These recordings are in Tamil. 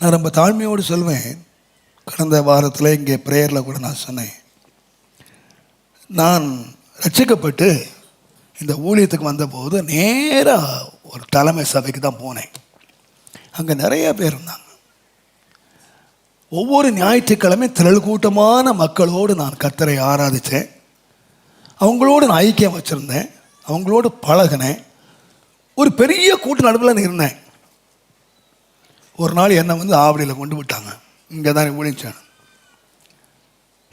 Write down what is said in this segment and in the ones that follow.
நான் ரொம்ப தாழ்மையோடு சொல்வேன். கடந்த வாரத்தில் இங்கே ப்ரேயரில் கூட நான் சொன்னேன். நான் ரட்சிக்கப்பட்டு இந்த ஊழியத்துக்கு வந்தபோது நேராக ஒரு தலைமை சபைக்கு தான் போனேன். அங்கே நிறைய பேர் இருந்தாங்க. ஒவ்வொரு ஞாயிற்றுக்கிழமை திரள் கூட்டமான மக்களோடு நான் கத்தரை ஆராதித்தேன். அவங்களோடு நான் ஐக்கியம் வச்சுருந்தேன். அவங்களோடு பழகினேன். ஒரு பெரிய கூட்ட நடுவில் நான் இருந்தேன். ஒரு நாள் என்னை வந்து ஆவடியில் கொண்டு விட்டாங்க. இங்கே தான் ஊழிச்சேன்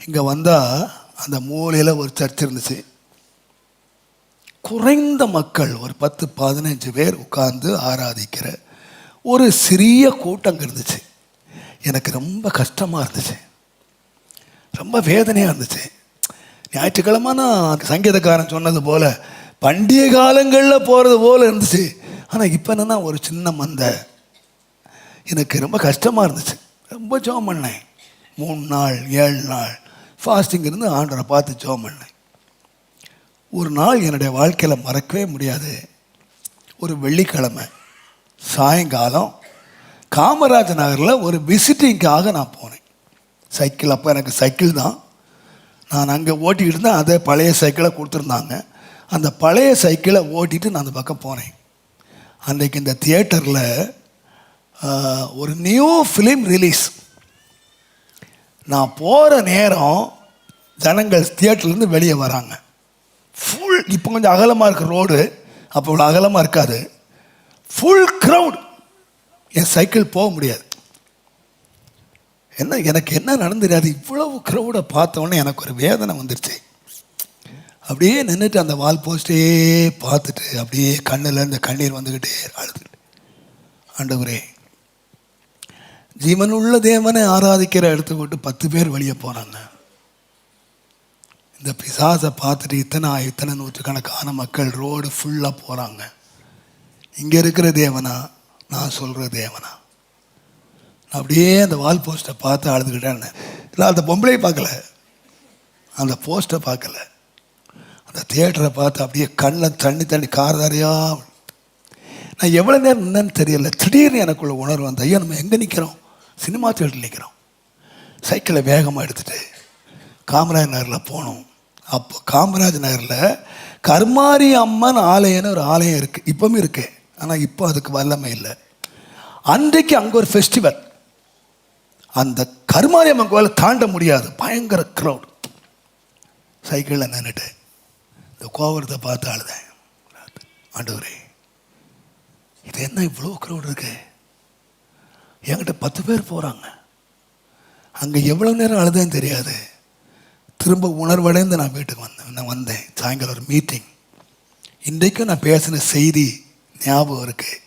இங்கே வந்தால் அந்த மூலையில் ஒரு சர்ச் இருந்துச்சு. குறைந்த மக்கள் ஒரு பத்து பதினஞ்சு பேர் உட்கார்ந்து ஆராதிக்கிற ஒரு சிறிய கூட்டம் இருந்துச்சு. எனக்கு ரொம்ப கஷ்டமாக இருந்துச்சு. ரொம்ப வேதனையாக இருந்துச்சு. ஞாயிற்றுக்கிழமை நான் சங்கீதக்காரன் சொன்னது போல் பண்டிகை காலங்களில் போகிறது போல் இருந்துச்சு. ஆனால் இப்போ என்னன்னா ஒரு சின்ன மந்தை. எனக்கு ரொம்ப கஷ்டமாக இருந்துச்சு. ரொம்ப ஜோம் பண்ணேன். மூணு நாள் ஏழு நாள். ஃபாஸ்டிங் இருந்து ஆண்டரை பார்த்து ஜோம் பண்ணேன். ஒரு நாள் என்னுடைய வாழ்க்கையில் மறக்கவே முடியாது. ஒரு வெள்ளிக்கிழமை சாயங்காலம் காமராஜ நகரில் ஒரு விசிட்டிங்காக நான் போனேன். சைக்கிள் அப்போ எனக்கு சைக்கிள் தான். நான் அங்கே ஓட்டிக்கிட்டு இருந்தேன். அதே பழைய சைக்கிளை கொடுத்துருந்தாங்க. அந்த பழைய சைக்கிளை ஓட்டிட்டு நான் அந்த பக்கம் போனேன். அன்றைக்கு இந்த தியேட்டரில் ஒரு நியூ ஃபிலிம் ரிலீஸ் நான் போகிற நேரம் ஜனங்கள் தியேட்டர்லேருந்து வெளியே வராங்க. ஃபுல் இப்போ கொஞ்சம் அகலமாக இருக்க ரோடு அப்போ இவ்வளோ அகலமாக இருக்காது. ஃபுல் க்ரௌட் என் சைக்கிள் போக முடியாது. என்ன எனக்கு என்ன நடந்துரு இவ்வளவு க்ரௌடை பார்த்தோன்னே எனக்கு ஒரு வேதனை வந்துருச்சு. அப்படியே நின்றுட்டு அந்த வால் போஸ்டே பார்த்துட்டு அப்படியே கண்ணில் இந்த கண்ணீர் வந்துக்கிட்டே அழுதுட்டு. ஆண்டவரே ஜீவனுள்ள தேவனை ஆராதிக்கிற இடத்துக்கு விட்டு பத்து பேர் வெளியே போனாங்க இந்த பிசாசை பார்த்துட்டு இத்தனை இத்தனை நூற்றுக்கணக்கான மக்கள் ரோடு ஃபுல்லாக போகிறாங்க இங்கே இருக்கிற தேவனா? நான் சொல்கிற தேவனா? நான் அப்படியே அந்த வால் போஸ்ட்டை பார்த்து அழுதுகிட்டேன் இல்லை அந்த பொம்பளையை பார்க்கல. அந்த போஸ்ட்டை பார்க்கல. அந்த தியேட்டரை பார்த்து அப்படியே கண்ணில் தண்ணி தண்ணி காரதாரியா நான் எவ்வளோ நேரம் நின்னேன்னு தெரியல. திடீர்னு எனக்குள்ள உணர்வு அந்த ஐயா நம்ம எங்கே நிற்கிறோம் சினிமா தேட்டர் நிற்கிறோம் சைக்கிளை வேகமாக எடுத்துகிட்டு காமராஜ் நகரில் போனோம். அப்போ காமராஜ் நகரில் கர்மாரி அம்மன் ஆலயம்னு ஒரு ஆலயம் இருக்குது இப்போவும் இருக்குது ஆனால் இப்போ அதுக்கு வல்லமை இல்லை. அன்றைக்கு அங்கே ஒரு ஃபெஸ்டிவல் அந்த கருமாரி அம்மன் கோயிலை தாண்ட முடியாது. பயங்கர க்ரௌட் சைக்கிளில் நின்றுட்டு இந்த கோபுரத்தை பார்த்து அழுதேன். ஆண்டவரே இது என்ன இவ்வளோ க்ரௌட் இருக்கு? என்கிட்ட பத்து பேர் போகிறாங்க அங்கே எவ்வளோ நேரம் அழுதேன்னு தெரியாது. திரும்ப உணர்வடைந்து நான் வீட்டுக்கு வந்தேன் நான் வந்தேன். சாயங்காலம் ஒரு மீட்டிங் இன்றைக்கும் நான் பேசின செய்தி ஞாபகம் இருக்குது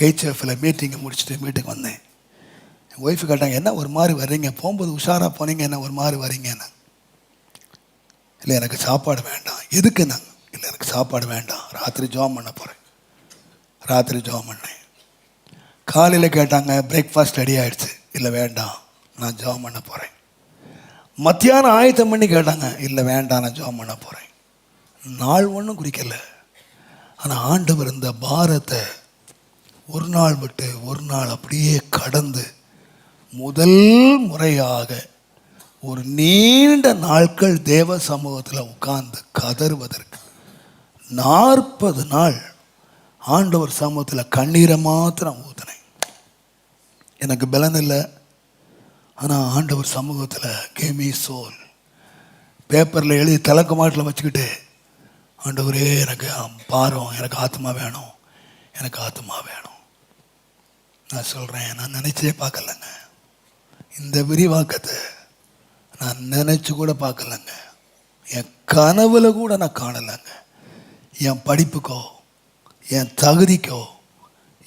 ஹெச்எஃப்பில் மீட்டிங்கை முடிச்சுட்டு வீட்டுக்கு வந்தேன். என் ஒய்ஃபு கேட்டாங்க என்ன ஒரு மாதிரி வர்றீங்க? போகும்போது உஷாராக போனீங்க என்ன ஒரு மாதிரி வரீங்கன்னு இல்லை எனக்கு சாப்பாடு வேண்டாம். எதுக்கு நான் இல்லை எனக்கு சாப்பாடு வேண்டாம். ராத்திரி ஜோம் பண்ண போகிறேன் ராத்திரி ஜோம் பண்ணேன். காலையில் கேட்டாங்க பிரேக்ஃபாஸ்ட் ரெடி ஆகிடுச்சு இல்லை வேண்டாம் நான் ஜாம் பண்ண போகிறேன் மத்தியானம் ஆயத்தம் பண்ணி கேட்டாங்க இல்லை வேண்டாம் நான் ஜாம் பண்ண போகிறேன் நாள் ஒன்றும் குறிக்கல. ஆனால் ஆண்டவர் இந்த பாரத்தை ஒரு நாள் விட்டு ஒரு நாள் அப்படியே கடந்து முதல் முறையாக ஒரு நீண்ட நாட்கள் தேவ சமூகத்தில் உட்கார்ந்து கதறுவதற்கு நாற்பது நாள் ஆண்டவர் சமூகத்தில் கண்ணீரை மாத்திரம் ஊத்தினேன். எனக்கு பலன் இல்லை. ஆனால் ஆண்டவர் சமூகத்தில் கேமி சோல் பேப்பரில் எழுதி தலைக்கு மாட்டில் வச்சுக்கிட்டு ஆண்டவரே எனக்கு பாரம் எனக்கு ஆத்மா வேணும். எனக்கு ஆத்மா வேணும். நான் சொல்கிறேன் நான் நினச்சே பார்க்கலங்க. இந்த விரிவாக்கத்தை நான் நினச்சி கூட பார்க்கலங்க. என் கனவில் கூட நான் காணலைங்க. என் படிப்புக்கோ என் தகுதிக்கோ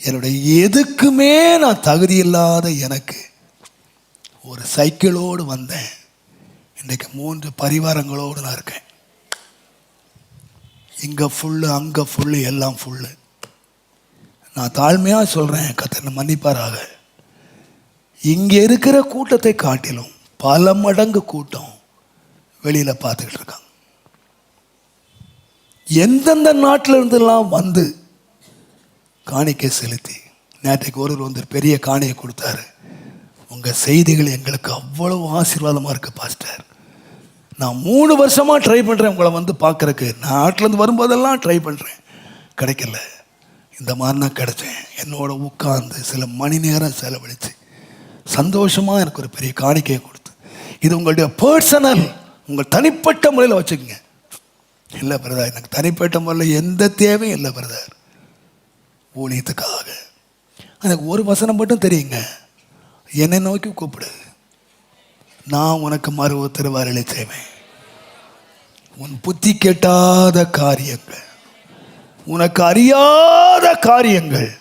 என்னுடைய எதுக்குமே நான் தகுதி இல்லாத எனக்கு ஒரு சைக்கிளோடு வந்தேன். இன்றைக்கு மூன்று பரிவாரங்களோடு நான் இருக்கேன். இங்கே ஃபுல்லு அங்கே ஃபுல்லு எல்லாம் ஃபுல்லு நான் தாழ்மையாக சொல்கிறேன் கத்தனை மன்னிப்பாராக. இங்கே இருக்கிற கூட்டத்தை காட்டிலும் பல மடங்கு கூட்டம் வெளியில் பார்த்துக்கிட்டு இருக்காங்க. எந்தெந்த நாட்டிலிருந்தெல்லாம் வந்து காணிக்கை செலுத்தி நேற்றைக்கு ஒருவர் வந்து பெரிய காணியை கொடுத்தாரு. உங்கள் செய்திகள் எங்களுக்கு அவ்வளவு ஆசீர்வாதமாக இருக்குது பாஸ்டர் நான் மூணு வருஷமாக ட்ரை பண்ணுறேன் உங்களை வந்து பார்க்குறக்கு நாட்டிலேருந்து வரும்போதெல்லாம் ட்ரை பண்ணுறேன் கிடைக்கல. இந்த மாதிரி நான் கிடைச்சேன். என்னோட உட்கார்ந்து சில மணி நேரம் செலவழித்து சந்தோஷமாக எனக்கு ஒரு பெரிய காணிக்கையை கொடுத்து. இது உங்களுடைய பர்சனல் உங்கள் தனிப்பட்ட முறையில் வச்சுக்கோங்க. இல்லை பிரதார் எனக்கு தனிப்பட்ட முறையில் எந்த தேவையும் இல்லை பிரதார் ஊழியத்துக்காக. எனக்கு ஒரு வசனம் மட்டும் தெரியுங்க. என்னை நோக்கி கூப்பிடு. நான் உனக்கு மறு உத்தரவாரலை செய்வேன். உன் புத்தி கேட்டாத காரியங்கள் உனக்கு அறியாத காரியங்கள்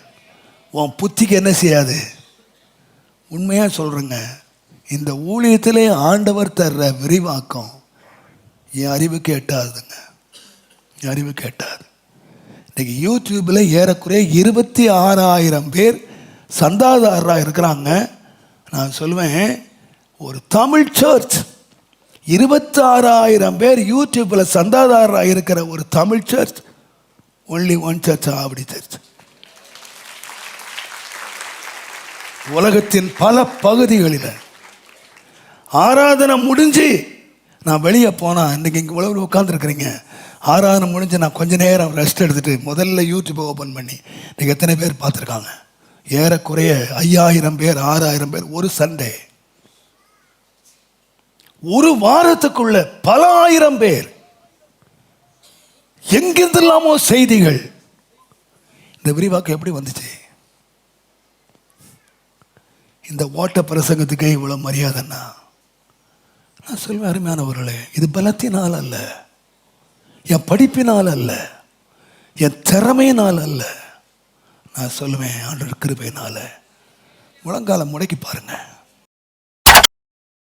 உன் புத்திக்கு என்ன செய்யாது? உண்மையாக சொல்கிறேங்க இந்த ஊழியத்திலே ஆண்டவர் தர்ற விரிவாக்கம் என் அறிவு கேட்டாதுங்க. என் அறிவு கேட்டாது. இன்னைக்கு யூடியூப்பில் ஏறக்குறைய இருபத்தி ஆறாயிரம் பேர் சந்தாதாரராக இருக்கிறாங்க. நான் சொல்லுவேன் ஒரு தமிழ் சர்ச் இருபத்தாறாயிரம் பேர் யூடியூப்பில் சந்தாதாரராக இருக்கிற ஒரு Tamil church only one church Avadi church உலகத்தின் பல பகுதிகளில் ஆராதனை முடிஞ்சு நான் வெளியே போனால் இன்றைக்கி இங்கே உழவு உட்காந்துருக்குறீங்க ஆராதனை முடிஞ்சு நான் கொஞ்ச நேரம் ரெஸ்ட் எடுத்துட்டு முதல்ல யூடியூப்பை ஓப்பன் பண்ணி நீங்கள் எத்தனை பேர் பார்த்துருக்காங்க? ஏறக்குறைய ஐயாயிரம் பேர் ஆறாயிரம் பேர் ஒரு சண்டே ஒரு வாரத்துக்குள்ள பல ஆயிரம் பேர். எங்கிருந்தெல்லாமோ செய்திகள். இந்த விரிவாக்கம் எப்படி வந்துச்சு? இந்த ஓட்ட பிரசங்கத்துக்கே இவ்வளோ மரியாதைன்னா? நான் சொல்வேன் அருமையானவர்களே இது பலத்தினால் அல்ல. என் படிப்பினால் அல்ல என் திறமையினால் அல்ல. நான் சொல்லுவேன் ஆண்டு கிருபையினால். முழங்காலம் முடக்கி பாருங்கள்